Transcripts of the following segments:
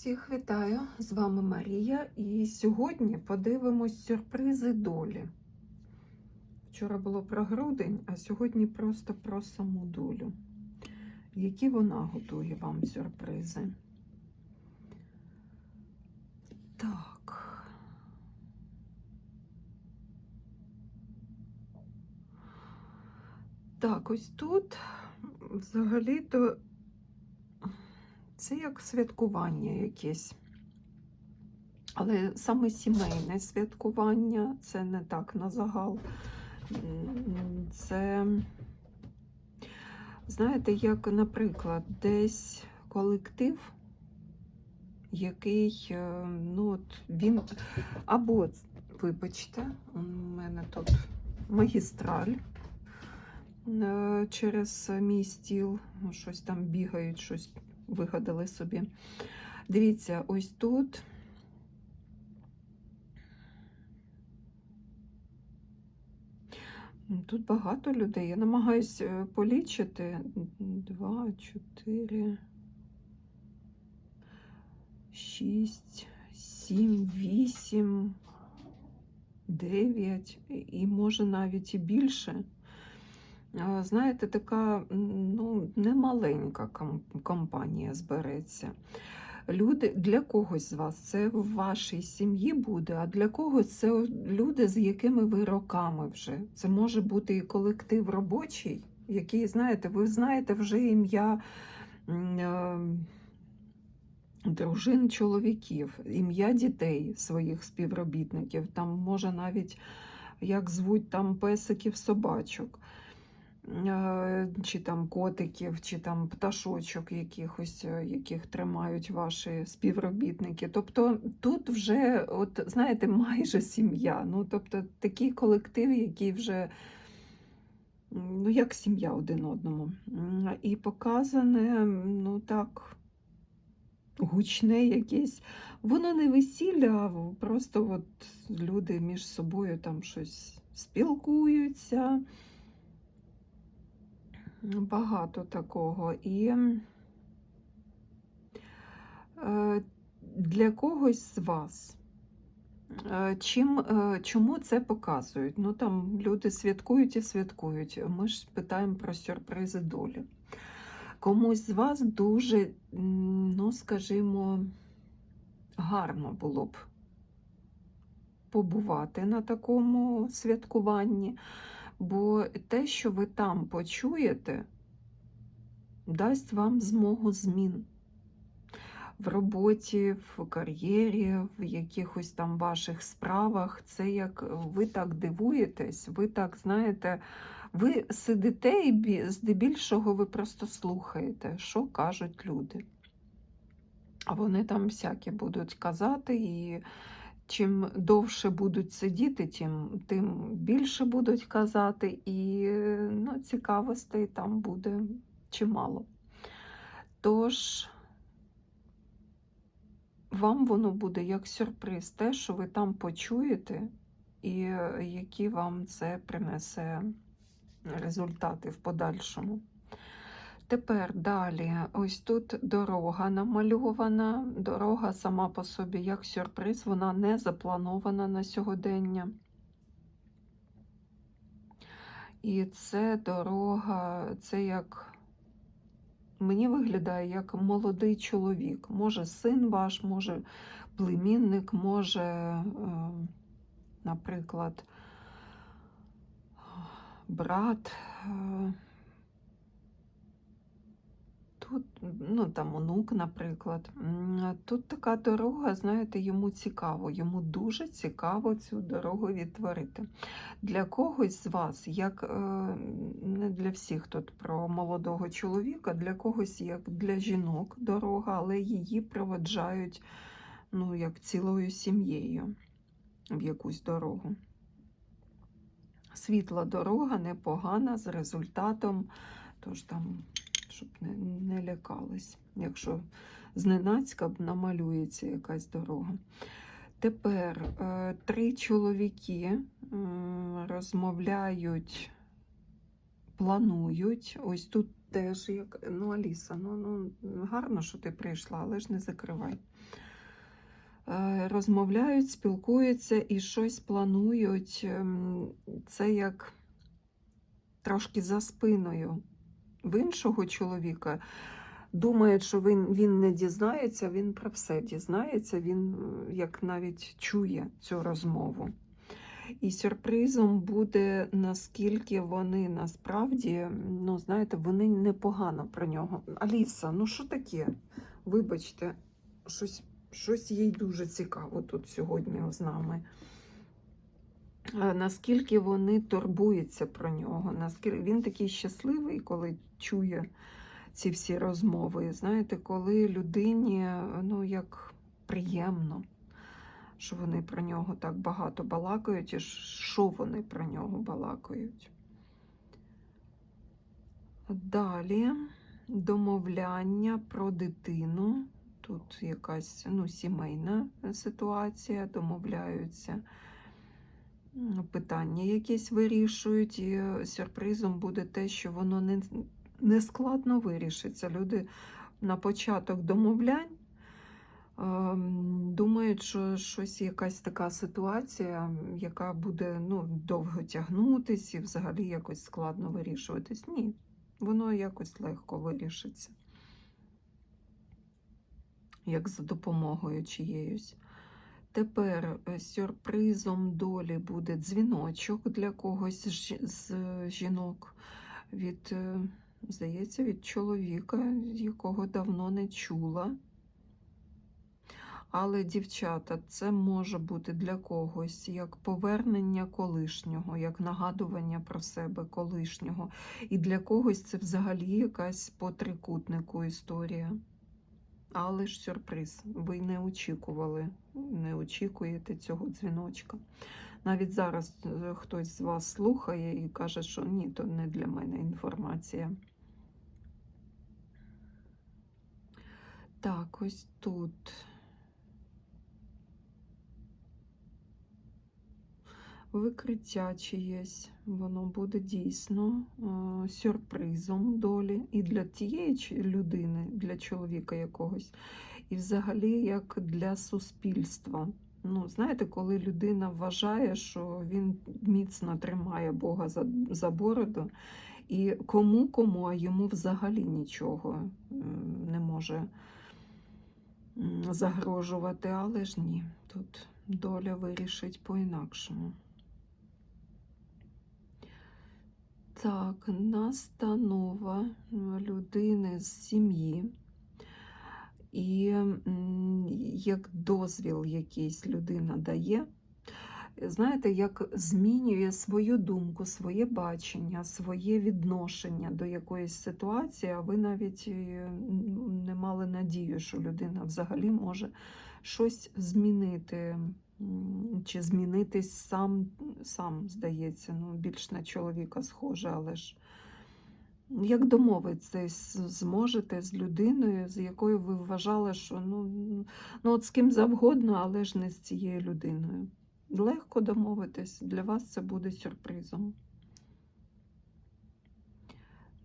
Всіх вітаю! З вами Марія, і сьогодні подивимось сюрпризи долі. Вчора було про грудень, а сьогодні просто про саму долю. Які вона готує вам сюрпризи? Так. Так, ось тут взагалі-то це як святкування якесь. Але саме сімейне святкування, це не так на загал. Це, знаєте, як, наприклад, десь колектив, який, е, ну, от він, або, вибачте, у мене тут магістраль е, через мій стіл, щось там бігають, щось вигадали собі. Дивіться, ось тут. Тут багато людей. Я намагаюся полічити. Два, чотири, шість, сім, вісім, дев'ять і може навіть і більше. А, Знаєте, така ну, немаленька компанія збереться. Люди для когось з вас це в вашій сім'ї буде, а для когось це люди, з якими ви роками вже. Це може бути і колектив робочий, який, знаєте, ви знаєте вже ім'я е, дружин чоловіків, ім'я дітей своїх співробітників. Там може навіть як звуть там песиків, собачок. Е, Чи там котиків, чи там пташочок якихось, е, яких тримають ваші співробітники. Тобто тут вже, от знаєте, майже сім'я. Ну, тобто такий колектив, який вже ну, як сім'я один одному. І показане, ну так, гучне якесь. Воно не весілля, просто от люди між собою там щось спілкуються. Багато такого. І е, для когось з вас. е, Чим, е, чому це показують? Ну там люди святкують і святкують. Ми ж питаємо про сюрпризи долі. Комусь з вас дуже, ну скажімо, гарно було б побувати на такому святкуванні. Бо те, що ви там почуєте, дасть вам змогу змін в роботі, в кар'єрі, в якихось там ваших справах. Це як ви так дивуєтесь, ви так знаєте, ви сидите і здебільшого ви просто слухаєте, що кажуть люди. А вони там всякі будуть казати і чим довше будуть сидіти, тим, тим більше будуть казати, і ну, цікавостей там буде чимало. Тож, вам воно буде як сюрприз, те, що ви там почуєте, і е, які вам це принесе результати в подальшому. Тепер далі, ось тут дорога намальована. Дорога сама по собі як сюрприз, вона не запланована на сьогодення. І це дорога, це як мені виглядає як молодий чоловік. Може син ваш, може племінник, може, е, наприклад, брат. Тут, ну там онук, наприклад. Тут така дорога, знаєте, йому цікаво, йому дуже цікаво цю дорогу відтворити. Для когось з вас, як е, не для всіх тут про молодого чоловіка, для когось як для жінок дорога, але її проведжають ну, як цілою сім'єю в якусь дорогу. Світла дорога непогана з результатом, тож там щоб не, не лякались, якщо зненацька намалюється якась дорога. Тепер е, три чоловіки м, розмовляють, планують. Ось тут теж як. Ну, Аліса, ну, ну гарно, що ти прийшла, але ж не закривай. Е, Розмовляють, спілкуються і щось планують. Ем, Це як трошки за спиною в іншого чоловіка. Думають, що він, він не дізнається, він про все дізнається, він е, як навіть чує цю розмову. І сюрпризом буде, наскільки вони насправді, ну, знаєте, вони непогано про нього. Аліса, ну що таке? Вибачте, щось, щось їй дуже цікаво тут сьогодні з нами. Е, Наскільки вони турбуються про нього, наскільки він такий щасливий, коли чує ці всі розмови. Знаєте, коли людині ну, як приємно, що вони про нього так багато балакають, і що вони про нього балакають. Далі домовляння про дитину. Тут якась ну, сімейна ситуація, домовляються питання якісь вирішують, і сюрпризом буде те, що воно не, не складно вирішиться. Люди на початок домовлянь ем, думають, що щось якась така ситуація, яка буде ну, довго тягнутись і взагалі якось складно вирішуватись. Ні, воно якось легко вирішиться. Як за допомогою чиєюсь. Тепер е, сюрпризом долі буде дзвіночок для когось з жінок від, е, здається, від чоловіка, якого давно не чула. Але, дівчата, це може бути для когось як повернення колишнього, як нагадування про себе колишнього. І для когось це взагалі якась по трикутнику історія. Але ж сюрприз, ви не очікували, не очікуєте цього дзвіночка. Навіть зараз е, хтось з вас слухає і каже, що ні, то не для мене інформація. Так, ось тут. Викриття чиєсь, воно буде дійсно е, сюрпризом долі і для тієї людини, для чоловіка якогось, і взагалі як для суспільства. Ну, знаєте, коли людина вважає, що він міцно тримає Бога за, за бороду, і кому кому, а йому взагалі нічого м, не може загрожувати, але ж ні, тут доля вирішить по-інакшому. Так, настанова людини з сім'ї. І як дозвіл якийсь людина дає, знаєте, як змінює свою думку, своє бачення, своє відношення до якоїсь ситуації, а ви навіть не мали надію, що людина взагалі може щось змінити. Чи змінитись сам, сам здається, ну, більш на чоловіка схоже, але ж як домовитись зможете з людиною, з якою ви вважали, що ну, ну от з ким завгодно, але ж не з цією людиною. Легко домовитись, для вас це буде сюрпризом.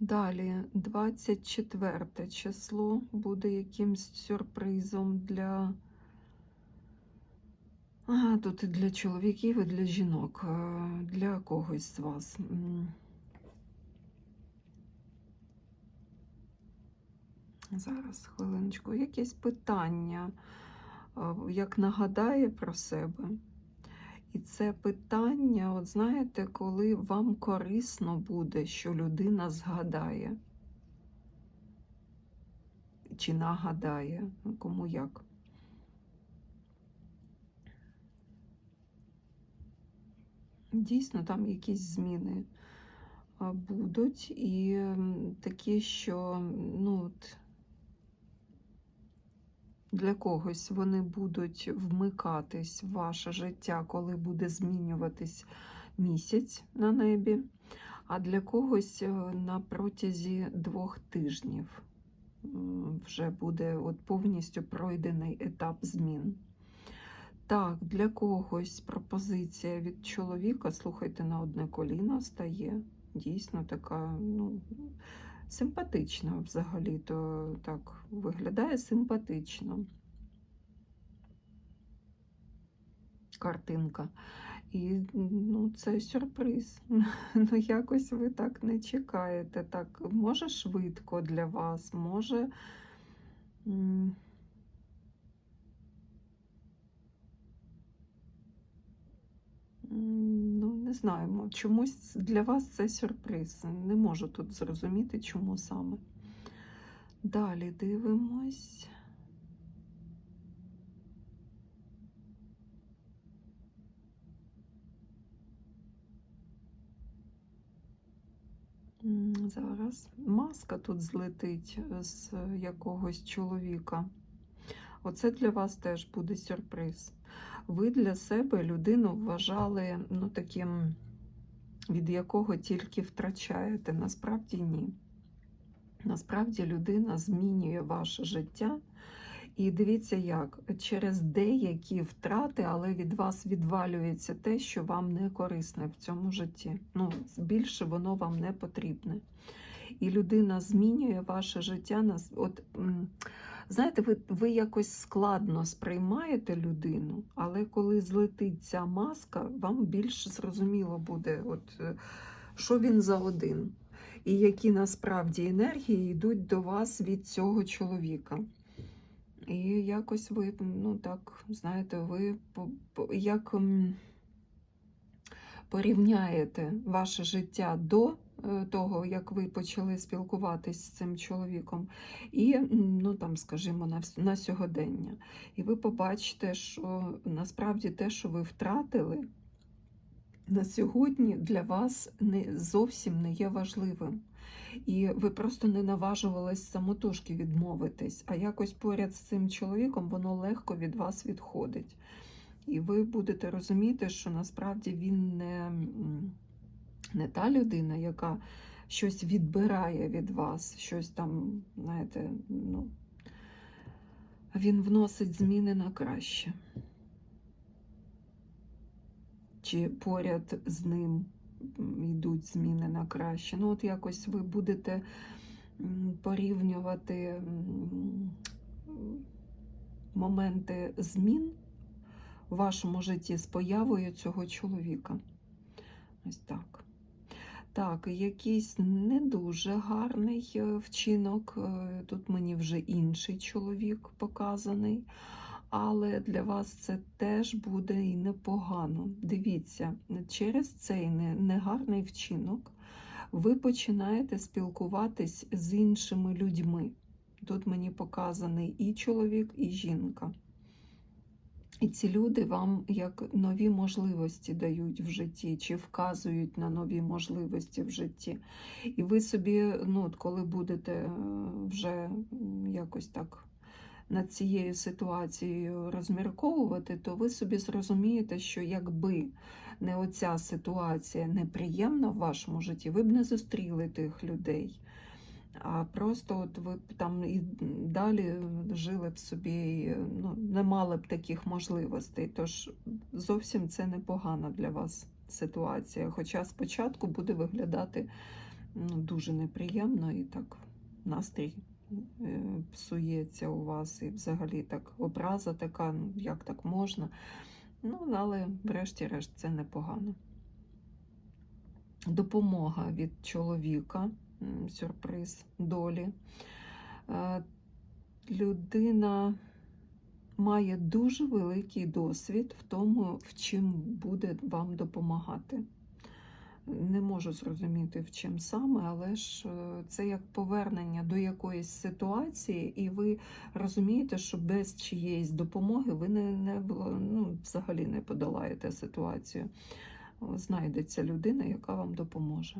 Далі, 24 число буде якимсь сюрпризом для. Ага, тут і для чоловіків, і для жінок, для когось з вас. Зараз, хвилиночку, якесь питання, як нагадає про себе. І це питання, от знаєте, коли вам корисно буде, що людина згадає. Чи нагадає, ну, кому як. Дійсно, там якісь зміни будуть, і такі, що ну, от, для когось вони будуть вмикатись в ваше життя, коли буде змінюватись місяць на небі, а для когось е, на протязі двох тижнів вже буде от повністю пройдений етап змін. Так, для когось пропозиція від чоловіка, слухайте, на одне коліно стає. Дійсно така, ну, симпатично взагалі, то так виглядає симпатично. Картинка. І ну, це сюрприз. Ну, якось ви так не чекаєте. Так, може швидко для вас, може. не знаємо. Чомусь для вас це сюрприз. Не можу тут зрозуміти, чому саме. Далі дивимось. Зараз маска тут злетить з якогось чоловіка. Оце для вас теж буде сюрприз. Ви для себе людину вважали ну, таким, від якого тільки втрачаєте. Насправді ні. Насправді людина змінює ваше життя. І дивіться, як через деякі втрати, але від вас відвалюється те, що вам не корисне в цьому житті. Ну, більше воно вам не потрібне. І людина змінює ваше життя. От, знаєте, ви, ви якось складно сприймаєте людину, але коли злетить ця маска, вам більш зрозуміло буде, от, е, що він за один. І які насправді енергії йдуть до вас від цього чоловіка. І якось ви, ну так, знаєте, ви як порівняєте ваше життя до того, як ви почали спілкуватись з цим чоловіком, і, ну там, скажімо, на, на сьогодення. І ви побачите, що насправді те, що ви втратили, на сьогодні для вас не зовсім не є важливим. І ви просто не наважувались самотужки відмовитись, а якось поряд з цим чоловіком воно легко від вас відходить. І ви будете розуміти, що насправді він не, не та людина, яка щось відбирає від вас, щось там, знаєте, ну, він вносить зміни на краще. Чи поряд з ним йдуть зміни на краще. Ну, от якось ви будете порівнювати моменти змін в вашому житті з появою цього чоловіка. Ось так. Так, якийсь не дуже гарний е, вчинок. е, Тут мені вже інший чоловік показаний. Але для вас це теж буде і непогано. Дивіться, через цей негарний вчинок ви починаєте спілкуватись з іншими людьми. Тут мені показаний і чоловік, і жінка. І ці люди вам як нові можливості дають в житті, чи вказують на нові можливості в житті. І ви собі, ну, от коли будете е, вже якось так над цією ситуацією розмірковувати, то ви собі зрозумієте, що якби не оця ситуація неприємна в вашому житті, ви б не зустріли тих людей. А просто от ви б там і далі жили б собі, ну, не мали б таких можливостей. Тож зовсім це непогана для вас ситуація. Хоча спочатку буде виглядати ну, дуже неприємно і так настрій е, псується у вас, і взагалі так образа така, ну як так можна. Ну, але врешті-решт це непогано. Допомога від чоловіка, сюрприз долі. Е, Людина має дуже великий досвід в тому, в чим буде вам допомагати. Не можу зрозуміти, в чим саме, але ж е, це як повернення до якоїсь ситуації, і ви розумієте, що без чиєїсь допомоги ви не, не ну, взагалі не подолаєте ситуацію. Знайдеться людина, яка вам допоможе.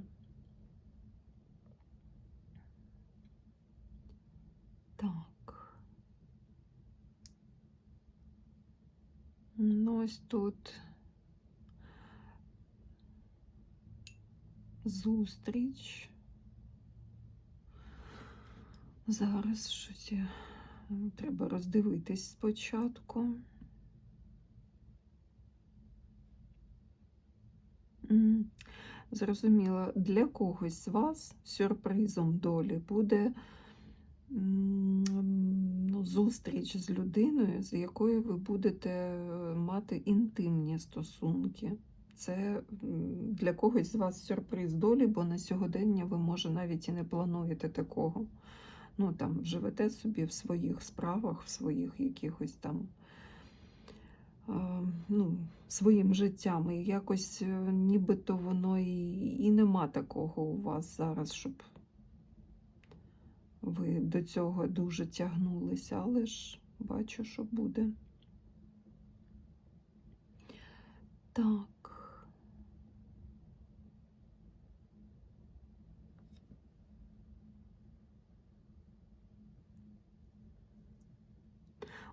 Так. Ну, ось тут зустріч. Зараз щось я... треба роздивитись спочатку. Зрозуміло, для когось з вас сюрпризом долі буде ну, зустріч з людиною, з якою ви будете е, мати інтимні стосунки. Це для когось з вас сюрприз долі, бо на сьогодення ви, може, навіть і не плануєте такого. Ну, там, живете собі в своїх справах, в своїх якихось там ну, своїм життям. І якось е, нібито воно і, і нема такого у вас зараз, щоб ви до цього дуже тягнулися, але ж бачу, що буде. Так.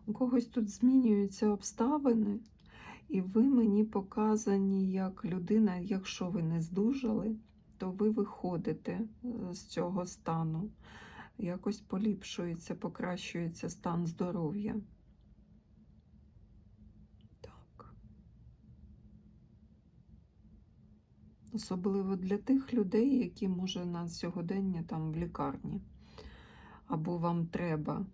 У когось тут змінюються обставини, і ви мені показані як людина, якщо ви не здужали, то ви виходите е, з цього стану. Якось поліпшується, покращується стан здоров'я. Так. Особливо для тих людей, які, може, на сьогодення там в лікарні. Або вам треба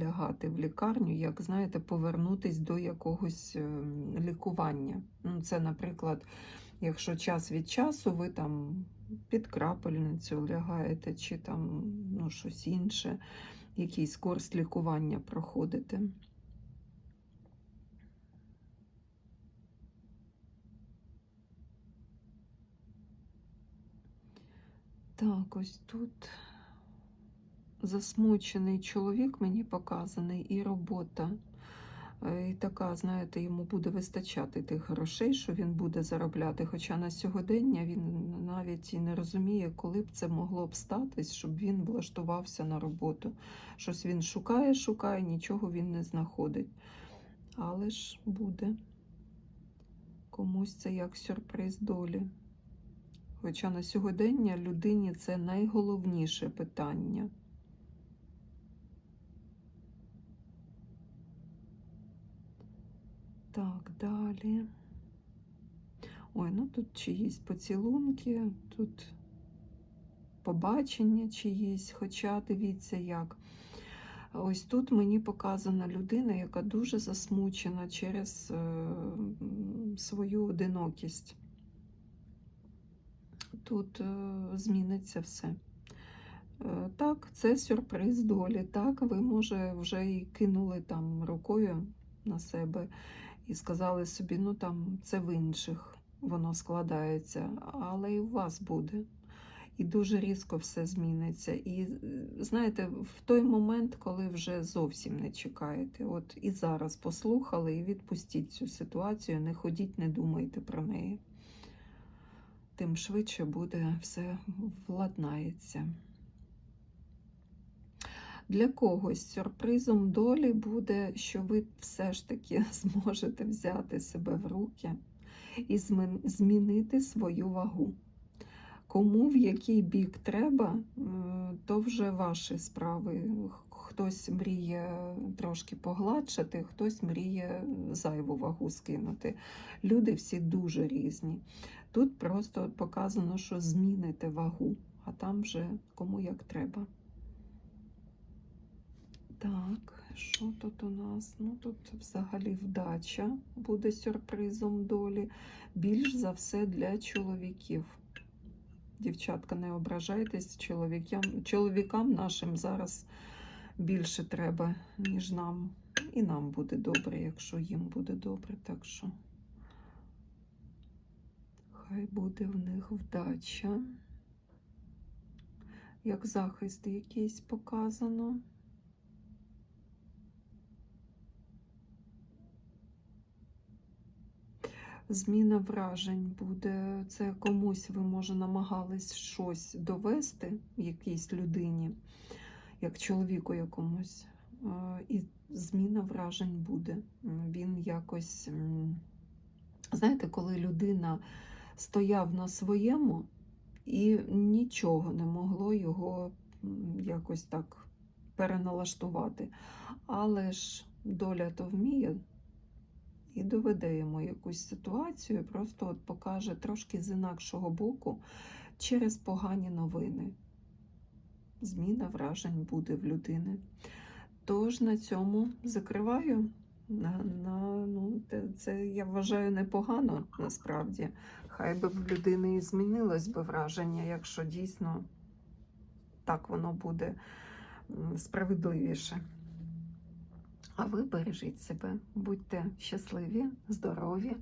лягати в лікарню, як знаєте, повернутись до якогось е, лікування. Ну, це, наприклад, якщо час від часу ви там під крапельницю лягаєте, чи там ну, щось інше, якийсь курс лікування проходите. Так, ось тут засмучений чоловік мені показаний, і робота. Е, І така, знаєте, йому буде вистачати тих грошей, що він буде заробляти. Хоча на сьогодення він навіть і не розуміє, коли б це могло б статись, щоб він влаштувався на роботу. Щось він шукає, шукає, нічого він не знаходить. Але ж буде комусь це як сюрприз долі. Хоча на сьогодення людині це найголовніше питання. Так, далі. Ой, ну тут чиїсь поцілунки, тут побачення чиїсь, хоча дивіться як. Ось тут мені показана людина, яка дуже засмучена через е, свою одинокість. Тут е, зміниться все. Е, Так, це сюрприз долі. Так, ви, може, вже і кинули там рукою на себе і сказали собі, ну там це в інших воно складається, але і у вас буде. І дуже різко все зміниться. І знаєте, в той момент, коли вже зовсім не чекаєте, от і зараз послухали, і відпустіть цю ситуацію, не ходіть, не думайте про неї. Тим швидше буде все владнається. Для когось сюрпризом долі буде, що ви все ж таки зможете взяти себе в руки і змінити свою вагу. Кому в який бік треба, то вже ваші справи. Хтось мріє трошки погладшати, хтось мріє зайву вагу скинути. Люди всі дуже різні. Тут просто показано, що зміните вагу, а там вже кому як треба. Так, що тут у нас? Ну тут взагалі вдача буде сюрпризом долі. Більш за все для чоловіків. Дівчатка, не ображайтесь, чоловікам, чоловікам нашим зараз більше треба, ніж нам. І нам буде добре, якщо їм буде добре. Так що хай буде в них вдача. Як захист якийсь показано. Зміна вражень буде. Це комусь ви, може, намагались щось довести якійсь людині, як чоловіку якомусь. Е, І зміна вражень буде. Він якось, знаєте, коли людина стояв на своєму і нічого не могло його якось так переналаштувати. Але ж доля то вміє і доведе йому якусь ситуацію, просто от покаже трошки з інакшого боку через погані новини. Зміна вражень буде в людини. Тож на цьому закриваю. На, на, ну, це я вважаю непогано насправді. Хай би в людини і змінилось би враження, якщо дійсно так воно буде справедливіше. А ви бережіть себе, будьте щасливі, здорові,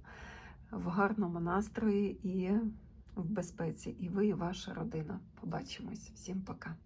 в гарному настрої і в безпеці. І ви, і ваша родина. Побачимось. Всім пока.